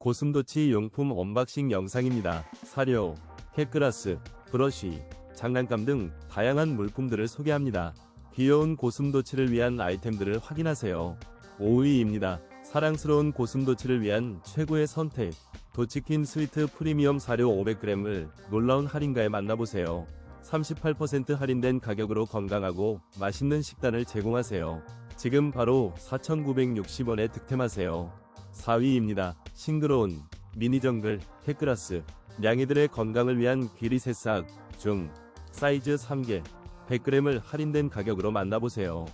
고슴도치 용품 언박싱 영상입니다. 사료, 캣그라스, 브러쉬, 장난감 등 다양한 물품들을 소개합니다. 귀여운 고슴도치를 위한 아이템들을 확인하세요. 5위입니다. 사랑스러운 고슴도치를 위한 최고의 선택. 도치킨 스위트 프리미엄 사료 500g을 놀라운 할인가에 만나보세요. 38% 할인된 가격으로 건강하고 맛있는 식단을 제공하세요. 지금 바로 4,960원에 득템하세요. 4위입니다. 싱그러운 미니 정글 캣그라스 냥이들의 건강을 위한 귀리 새싹 중 사이즈 3개 100g을 할인된 가격으로 만나보세요.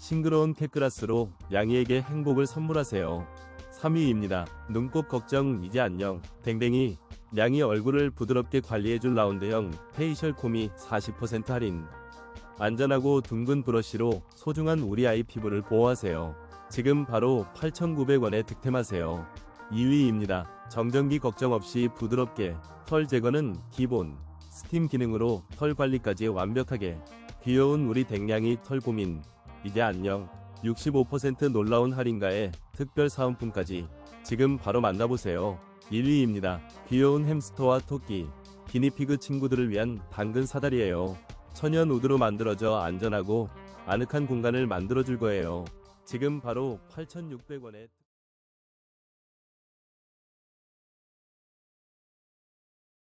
싱그러운 캣그라스로 양이에게 행복을 선물하세요. 3위입니다. 눈곱 걱정 이제 안녕. 댕댕이 양이 얼굴을 부드럽게 관리해줄 라운드형 페이셜 콤이 40% 할인. 안전하고 둥근 브러쉬로 소중한 우리 아이 피부를 보호하세요. 지금 바로 8,900원에 득템하세요. 2위입니다. 정전기 걱정 없이 부드럽게 털 제거는 기본. 스팀 기능으로 털 관리까지 완벽하게. 귀여운 우리 댕냥이 털 고민. 이제 안녕. 65% 놀라운 할인가에 특별 사은품까지 지금 바로 만나보세요. 1위입니다. 귀여운 햄스터와 토끼, 기니피그 친구들을 위한 당근 사다리예요. 천연 우드로 만들어져 안전하고 아늑한 공간을 만들어줄 거예요. 지금 바로 8,600원에